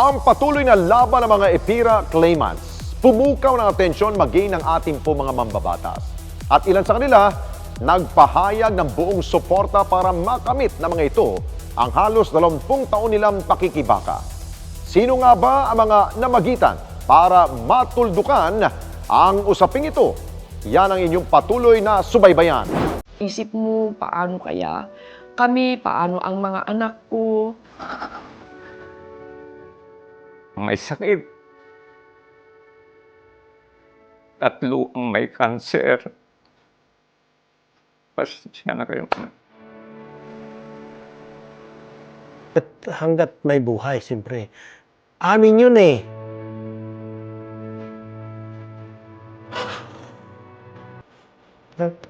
Ang patuloy na laban ng mga EPIRA claimants, pumukaw ng atensyon maging ng ating po mga mambabatas. At ilan sa kanila, nagpahayag ng buong suporta para makamit ng mga ito ang halos 20 taon nilang pakikibaka. Sino nga ba ang mga namagitan para matuldukan ang usaping ito? Yan ang inyong patuloy na subaybayan. Isip mo, paano kaya kami, paano ang mga anak ko. May sakit. Tatlo ang may cancer. Pasensya na kayo. At hanggat may buhay, siyempre. Amin yun eh. At-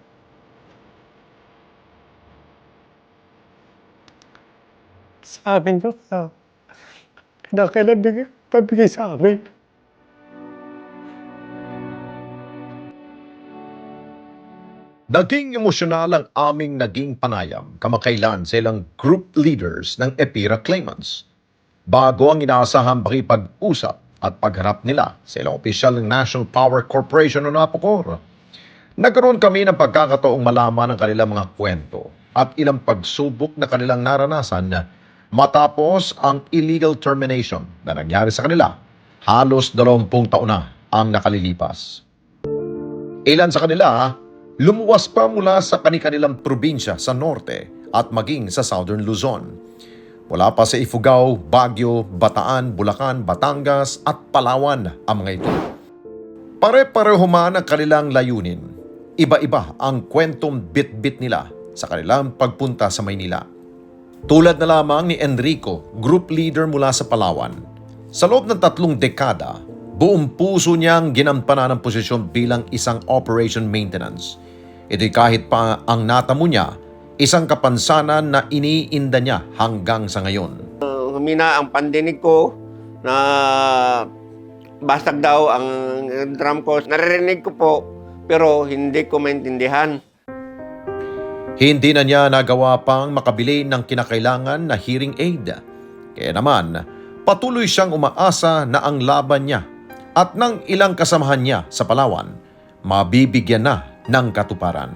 Sa amin to, sa na kailan bigay, pabigay sa amin. Naging emosyonal ang aming naging panayam kamakailan sa ilang group leaders ng EPIRA claimants. Bago ang inaasahang pakipag-usap at pagharap nila sa ilang opisyal ng National Power Corporation o NAPOCOR. Nagkaroon kami ng pagkakataong malaman ang kanilang mga kwento at ilang pagsubok na kanilang naranasan matapos ang illegal termination na nangyari sa kanila. Halos 20 taon na ang nakalilipas. Ilan sa kanila lumuwas pa mula sa kanilang probinsya sa norte at maging sa southern Luzon. Mula pa sa Ifugao, Baguio, Bataan, Bulacan, Batangas at Palawan ang mga ito. Pare-pareho man ang kanilang layunin. Iba-iba ang kwentong bit-bit nila sa kanilang pagpunta sa Maynila. Tulad na lamang ni Enrico, group leader mula sa Palawan. Sa loob ng tatlong dekada, buong puso niyang ginampanan ang posisyon bilang isang operation maintenance. Ito'y kahit pa ang natamo niya, isang kapansanan na iniinda niya hanggang sa ngayon. humina ang pandinig ko na basag daw ang drum ko. Naririnig ko po, pero hindi ko maintindihan. Hindi na niya nagawa pang makabili ng kinakailangan na hearing aid. Kaya naman, patuloy siyang umaasa na ang laban niya at ng ilang kasamahan niya sa Palawan, mabibigyan na ng katuparan.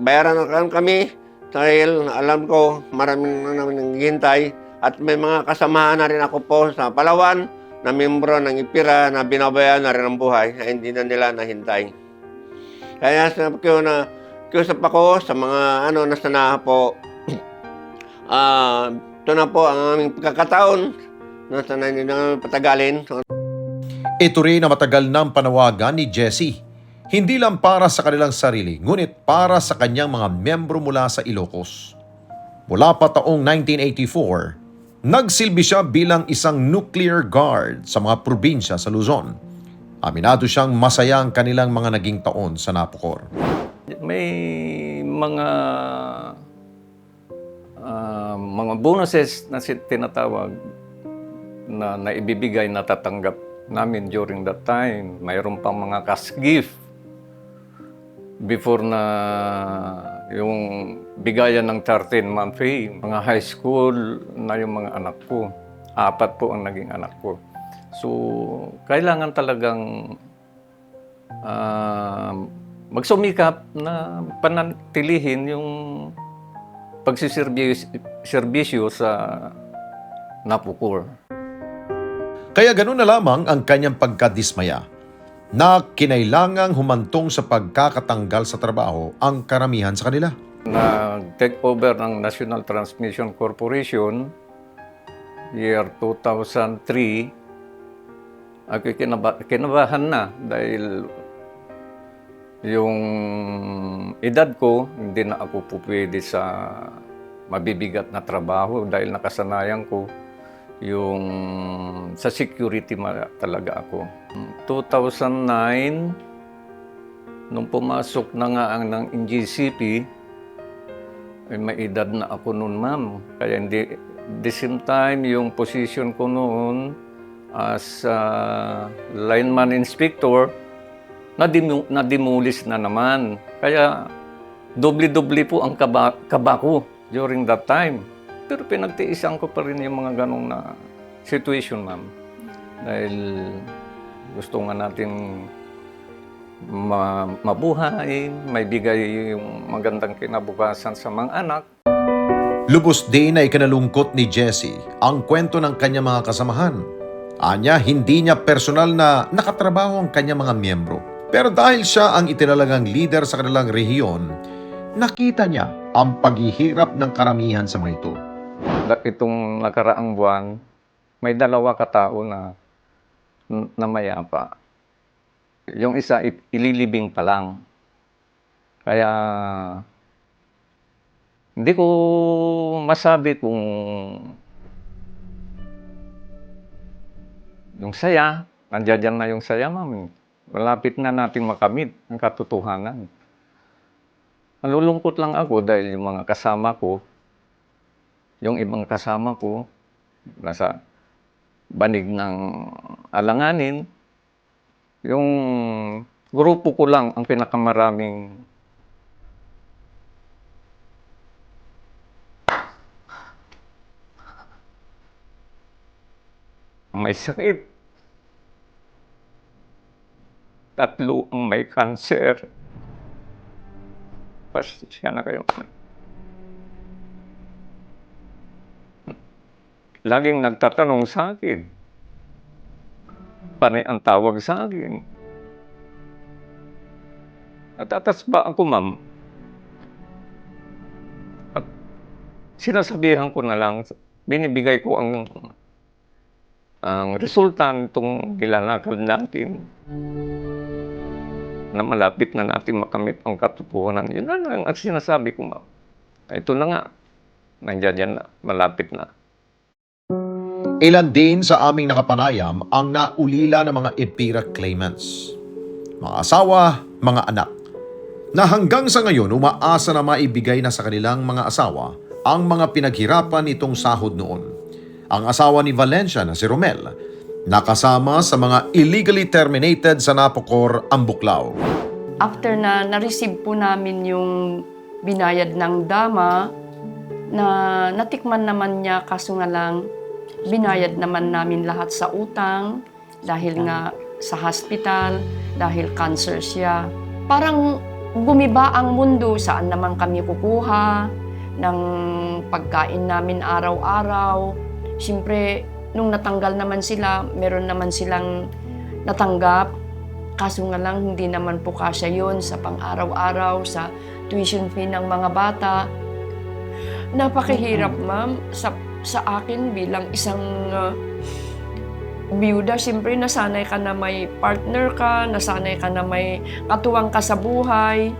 Bayaran na kami dahil alam ko maraming na namin at may mga kasamahan na rin ako po sa Palawan na membro ng IPIRA na binabayan na rin ang buhay na hindi na nila nahintay. Kaya sabi ko na kiusap ako sa mga ano nasa na po ah ito na po ang aming pagkakataon na sana hindi na patagalin. Ito rin na matagal ng panawagan ni Jesse. Hindi lang para sa kanilang sarili, ngunit para sa kanyang mga membro mula sa Ilocos. Mula pa taong 1984, nagsilbi siya bilang isang nuclear guard sa mga probinsya sa Luzon. Aminado siyang masaya ang kanilang mga naging taon sa Napocor. May mga ah, mga bonuses na tinatawag na naibibigay na tatanggap namin during that time. Mayroon pang mga cash gift before na yung bigayan ng 13-month pay. Mga high school na yung mga anak ko. Apat po ang naging anak ko. So, kailangan talagang ah, magsumikap na panatilihin yung pagsiservisyo sa Napukor. Kaya ganun na lamang ang kanyang pagkadismaya na kinailangang humantong sa pagkakatanggal sa trabaho ang karamihan sa kanila. Nag-take over ng National Transmission Corporation year 2003. Ako kinaba- kinabahan na dahil yung edad ko, hindi na ako po pwede sa mabibigat na trabaho dahil nakasanayan ko yung sa security talaga ako. 2009, nung pumasok na nga ang ng NGCP, ay may edad na ako noon, ma'am. Kaya hindi, the same time, yung position ko noon as uh, lineman inspector, nadimu- nadimulis na naman. Kaya doble-doble po ang kaba, kaba ko during that time. Pero pinagtiisan ko pa rin yung mga ganong na situation, ma'am. Dahil gusto nga natin ma- mabuhay, may bigay yung magandang kinabukasan sa mga anak. Lubos din na ikinalungkot ni Jesse ang kwento ng kanyang mga kasamahan. Anya, hindi niya personal na nakatrabaho ang kanyang mga miyembro. Pero dahil siya ang itinalagang leader sa kanilang rehiyon, nakita niya ang paghihirap ng karamihan sa mga ito. Itong nakaraang buwan, may dalawa katao na na mayapa. Yung isa ililibing pa lang. Kaya hindi ko masabi kung yung saya, nandiyan na yung saya, ma'am. Malapit na natin makamit ang katotohanan. Nalulungkot lang ako dahil yung mga kasama ko, yung ibang kasama ko, nasa banig ng alanganin, yung grupo ko lang ang pinakamaraming may sakit. Tatlo ang may cancer. Pasensya na kayo. laging nagtatanong sa akin. Panay ang tawag sa akin. Natatas ba ako, ma'am? At sinasabihan ko na lang, binibigay ko ang ang resulta nitong nilalakad natin na malapit na natin makamit ang katotohanan. Yun na lang ang sinasabi ko. Ito na nga. Nandiyan yan na. Malapit na. Ilan din sa aming nakapanayam ang naulila ng mga EPIRA claimants. Mga asawa, mga anak. Na hanggang sa ngayon umaasa na maibigay na sa kanilang mga asawa ang mga pinaghirapan itong sahod noon. Ang asawa ni Valencia na si Romel, nakasama sa mga illegally terminated sa Napocor, Ambuklao. After na na-receive po namin yung binayad ng dama, na natikman naman niya kaso nga lang binayad naman namin lahat sa utang dahil nga sa hospital, dahil cancer siya. Parang gumiba ang mundo saan naman kami kukuha ng pagkain namin araw-araw. Siyempre, nung natanggal naman sila, meron naman silang natanggap. Kaso nga lang, hindi naman po kasya yun sa pang-araw-araw, sa tuition fee ng mga bata. Napakahirap, ma'am, sa, sa akin bilang isang uh, biyuda. Siyempre, nasanay ka na may partner ka, nasanay ka na may katuwang ka sa buhay.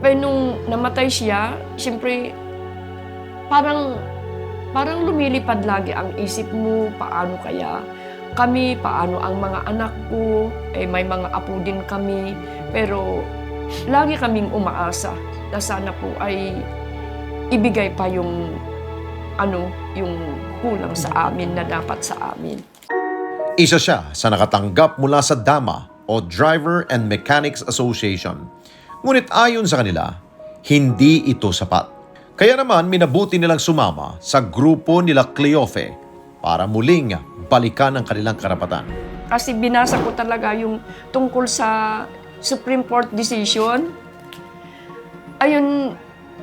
Pero nung namatay siya, siyempre, parang, parang lumilipad lagi ang isip mo, paano kaya kami, paano ang mga anak ko, eh may mga apo din kami. Pero lagi kaming umaasa na sana po ay ibigay pa yung ano, yung kulang sa amin na dapat sa amin. Isa siya sa nakatanggap mula sa DAMA o Driver and Mechanics Association. Ngunit ayon sa kanila, hindi ito sapat. Kaya naman minabuti nilang sumama sa grupo nila Cleofe para muling balikan ang kanilang karapatan. Kasi binasa ko talaga yung tungkol sa Supreme Court decision. Ayun,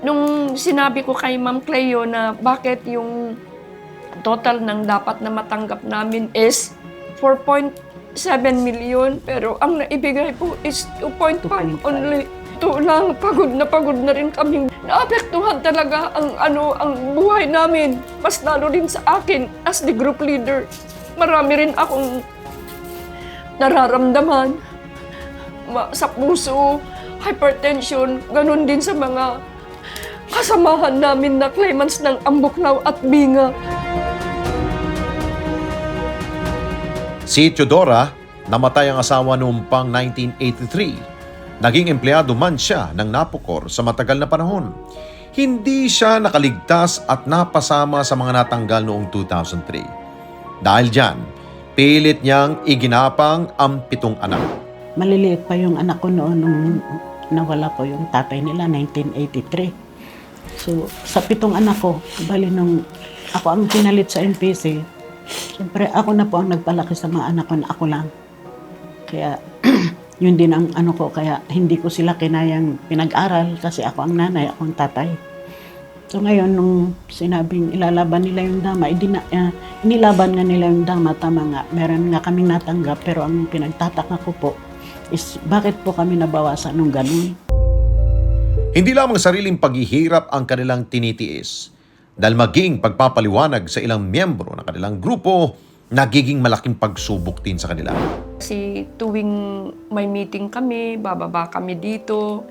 nung sinabi ko kay Ma'am Cleo na bakit yung total ng dapat na matanggap namin is 4.7 million pero ang naibigay po is 2.5 only. Ito lang, pagod na pagod na rin kami. Naapektuhan talaga ang ano ang buhay namin. Mas lalo rin sa akin as the group leader. Marami rin akong nararamdaman ma- sa puso, hypertension, ganun din sa mga kasamahan namin na claimants ng Ambuklaw at Binga. Si Teodora, namatay ang asawa noong pang 1983. Naging empleyado man siya ng Napocor sa matagal na panahon. Hindi siya nakaligtas at napasama sa mga natanggal noong 2003. Dahil dyan, pilit niyang iginapang ang pitong anak. Maliliit pa yung anak ko noon nung nawala po yung tatay nila, 1983. So, sa pitong anak ko, bali nung ako ang pinalit sa NPC, Siyempre, ako na po ang nagpalaki sa mga anak ko na ako lang. Kaya, yun din ang ano ko. Kaya, hindi ko sila kinayang pinag-aral kasi ako ang nanay, ako ang tatay. So ngayon, nung sinabing ilalaban nila yung dama, hindi na, ah, inilaban nga nila yung dama, tama nga, meron nga kaming natanggap, pero ang pinagtataka ko po is bakit po kami nabawasan nung ganun? Hindi lamang sariling paghihirap ang kanilang tinitiis, dahil maging pagpapaliwanag sa ilang miyembro ng kanilang grupo, nagiging malaking pagsubok din sa kanila. Kasi tuwing may meeting kami, bababa kami dito.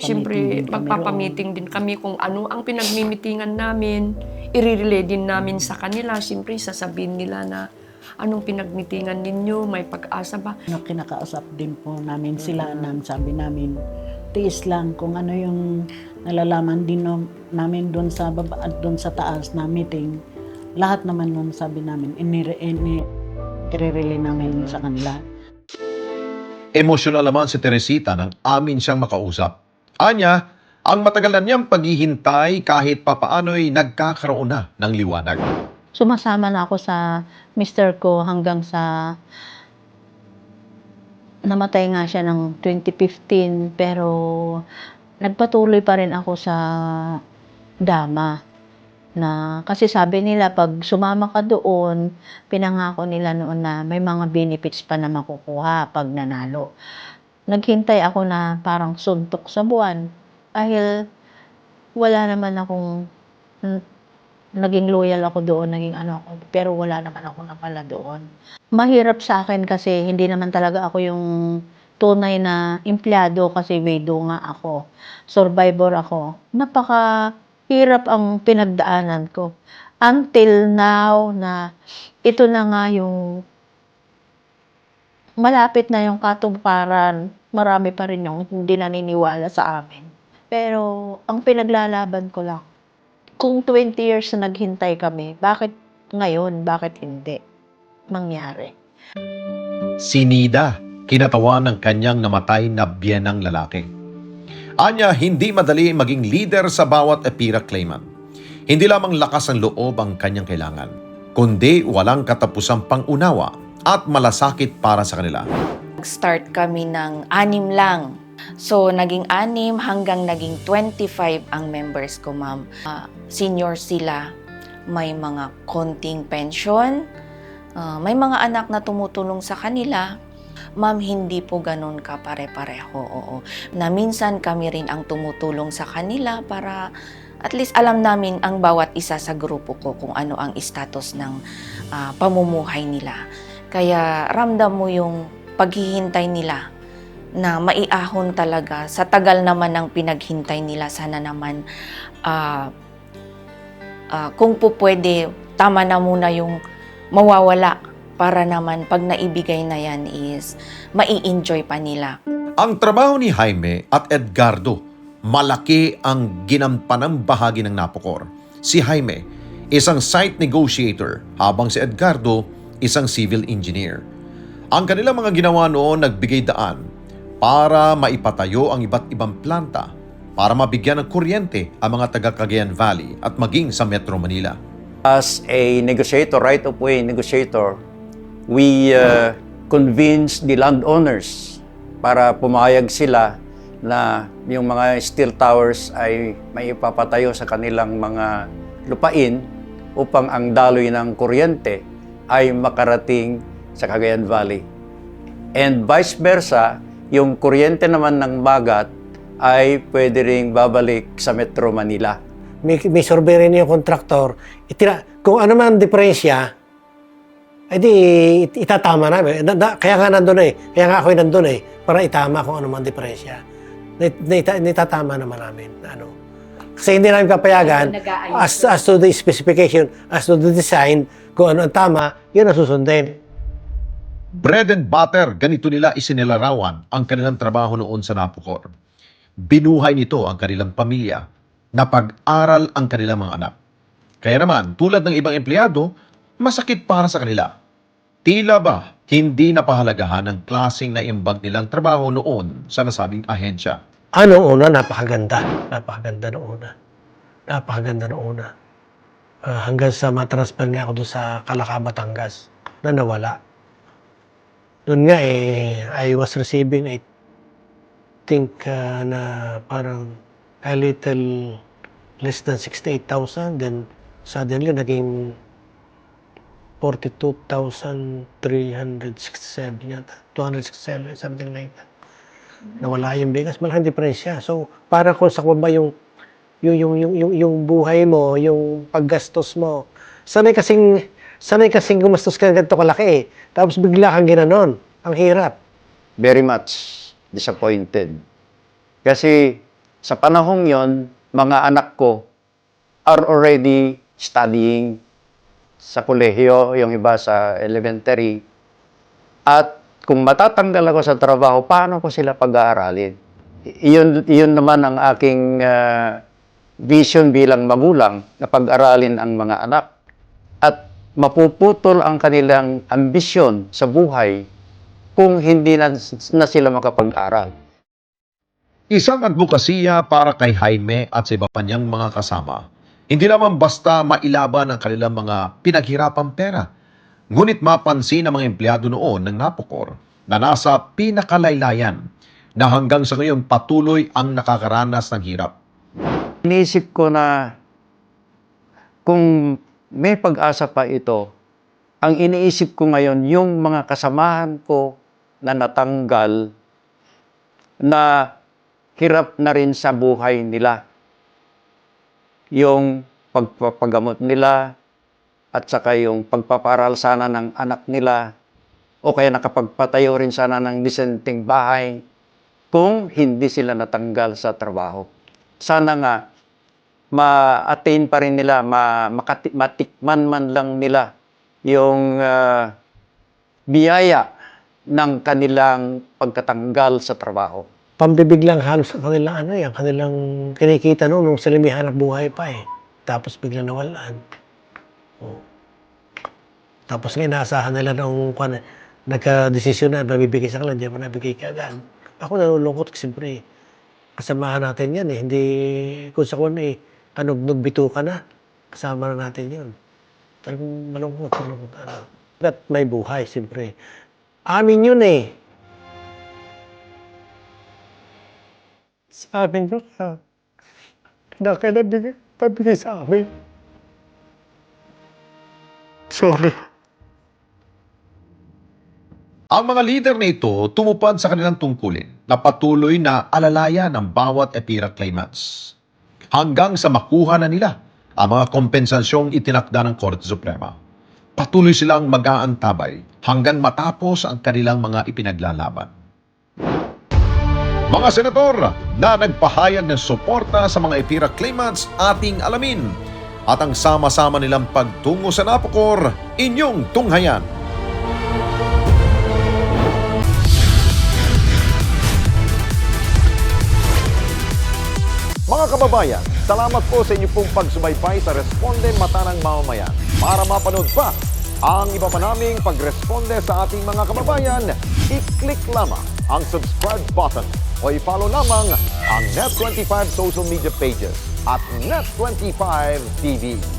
Siyempre, din kami magpapamiting din kami kung ano ang pinagmimitingan namin. I-relay din namin sa kanila. Siyempre, sasabihin nila na anong pinagmitingan ninyo, may pag-asa ba? No, kinakausap din po namin sila nang sabi namin, tiis lang kung ano yung nalalaman din no, namin doon sa baba at doon sa taas na meeting. Lahat naman nun sabi namin, inire, ini, i-relay namin sa kanila. Emosyonal naman si Teresita nang amin siyang makausap. Anya, ang matagal na niyang paghihintay kahit papaano'y nagkakaroon na ng liwanag. sumasama na ako sa mister ko hanggang sa namatay nga siya ng 2015 pero nagpatuloy pa rin ako sa dama na kasi sabi nila pag sumama ka doon pinangako nila noon na may mga benefits pa na makukuha pag nanalo naghintay ako na parang suntok sa buwan dahil wala naman akong naging loyal ako doon, naging ano ako, pero wala naman ako na pala doon. Mahirap sa akin kasi hindi naman talaga ako yung tunay na empleyado kasi widow nga ako. Survivor ako. Napaka hirap ang pinagdaanan ko. Until now na ito na nga yung malapit na yung katuparan, marami pa rin yung hindi naniniwala sa amin. Pero ang pinaglalaban ko lang, kung 20 years na naghintay kami, bakit ngayon, bakit hindi mangyari? Si Nida, kinatawa ng kanyang namatay na biyenang lalaki. Anya, hindi madali maging leader sa bawat Epira claimant. Hindi lamang lakas ang loob ang kanyang kailangan, kundi walang katapusang pangunawa at malasakit para sa kanila. Nag-start kami ng anim lang. So, naging anim hanggang naging 25 ang members ko, ma'am. Ah, senior sila, may mga konting pension, ah, may mga anak na tumutulong sa kanila. Ma'am, hindi po ganun ka pare-pareho. Oo. Na minsan kami rin ang tumutulong sa kanila para at least alam namin ang bawat isa sa grupo ko kung ano ang status ng ah, pamumuhay nila. Kaya ramdam mo yung paghihintay nila na maiahon talaga sa tagal naman ng pinaghintay nila sana naman ah, ah, kung po pwede tama na muna yung mawawala para naman pag naibigay na yan is mai-enjoy pa nila. Ang trabaho ni Jaime at Edgardo, malaki ang ginampanang bahagi ng Napocor. Si Jaime, isang site negotiator, habang si Edgardo, isang civil engineer. Ang kanilang mga ginawa noon nagbigay daan para maipatayo ang iba't ibang planta para mabigyan ng kuryente ang mga taga Cagayan Valley at maging sa Metro Manila. as a negotiator, right of way negotiator, we uh, convinced the landowners para pumayag sila na yung mga steel towers ay may ipapatayo sa kanilang mga lupain upang ang daloy ng kuryente ay makarating sa Cagayan Valley. And vice versa, yung kuryente naman ng bagat ay pwede ring babalik sa Metro Manila. may, may survey rin yung kontraktor, itira, kung ano man ang diferensya, ay di it- itatama namin. Na, na- kaya nga nandun eh. Kaya nga ako nandun eh. Para itama kung ano man diferensya. Na, na, ita- nitatama naman namin. Ano. Kasi hindi namin papayagan as, as to the specification, as to the design, kung ano ang tama, yun ang susundin. Bread and butter, ganito nila isinilarawan ang kanilang trabaho noon sa Napocor. Binuhay nito ang kanilang pamilya, napag-aral ang kanilang mga anak. Kaya naman, tulad ng ibang empleyado, masakit para sa kanila. Tila ba hindi napahalagahan ng klaseng na imbag nilang trabaho noon sa nasabing ahensya? Ano una, napakaganda. Napakaganda ng una. Napakaganda ng una. Ah, hanggang sa matransfer nga ako doon sa Calacaba, Batangas na nawala. Doon nga eh, I was receiving, I think, ah, na parang a little less than 68,000. Then suddenly naging 42,367 yata. 267, something like that. Nawala yung bigas. Malaking diferensya. So, para kung sa ba yung yung, yung, yung, yung, yung buhay mo, yung paggastos mo. Sanay kasing, sanay kasing gumastos ka ng ganito kalaki eh. Tapos bigla kang ginanon. Ang hirap. very much disappointed. Kasi sa panahong yon, mga anak ko are already studying sa kolehiyo, yung iba sa elementary. At kung matatanggal ako sa trabaho, paano ko sila pag-aaralin? Iyon, iyon naman ang aking ah, vision bilang magulang na pag-aralin ang mga anak. At mapuputol ang kanilang ambisyon sa buhay kung hindi na, na sila makapag-aral. Isang advokasya para kay Jaime at sa iba pa niyang mga kasama. Hindi naman basta mailaban ang kanilang mga pinaghirapang pera. Ngunit mapansin ng mga empleyado noon ng Napocor na nasa pinakalaylayan na hanggang sa ngayon patuloy ang nakakaranas ng hirap. Iniisip ko na kung may pag-asa pa ito, ang iniisip ko ngayon, yung mga kasamahan ko na natanggal na hirap na rin sa buhay nila. Yung pagpapagamot nila at saka yung pagpaparal sana ng anak nila o kaya nakapagpatayo rin sana ng disenteng bahay kung hindi sila natanggal sa trabaho. Sana nga ma-attain pa rin nila, ma makati- matikman man lang nila yung ah, biyaya ng kanilang pagkatanggal sa trabaho. Pambibig lang halos ang kanilang ano eh, ang kanilang kinikita noon nung sila may hanap buhay pa eh. Tapos biglang nawalan. Oh. Tapos ngayon, naasahan nila nung kwan, nagka-desisyon na mabibigay sa kanila, hindi mo nabigay kagad. Ako nalulungkot kasi siyempre, kasamahan natin yan eh. Hindi, kung sa kwan eh, kanugnog bito ka na, kasama na natin yun. Talagang malungkot, malungkot. Ano. At may buhay, siyempre. Amin yun eh. Sabi nyo na, na kailan pabigay sa amin. Sorry. Ang mga leader na ito tumupad sa kanilang tungkulin na patuloy na alalayan ng bawat EPIRA claimants hanggang sa makuha na nila ang mga kompensasyong itinakda ng Korte Suprema. Patuloy silang mag-aantabay hanggang matapos ang kanilang mga ipinaglalaban. Mga senator na nagpahayag ng suporta sa mga EPIRA claimants ating alamin at ang sama-sama nilang pagtungo sa Napocor, inyong tunghayan. Mga kababayan, salamat po sa inyo pong pagsubaybay sa Responde Mata ng Mamamayan. Para mapanood pa ang iba pa naming pagresponde sa ating mga kababayan, i-click lamang ang subscribe button o i-follow lamang ang Net25 social media pages at Net25 TV.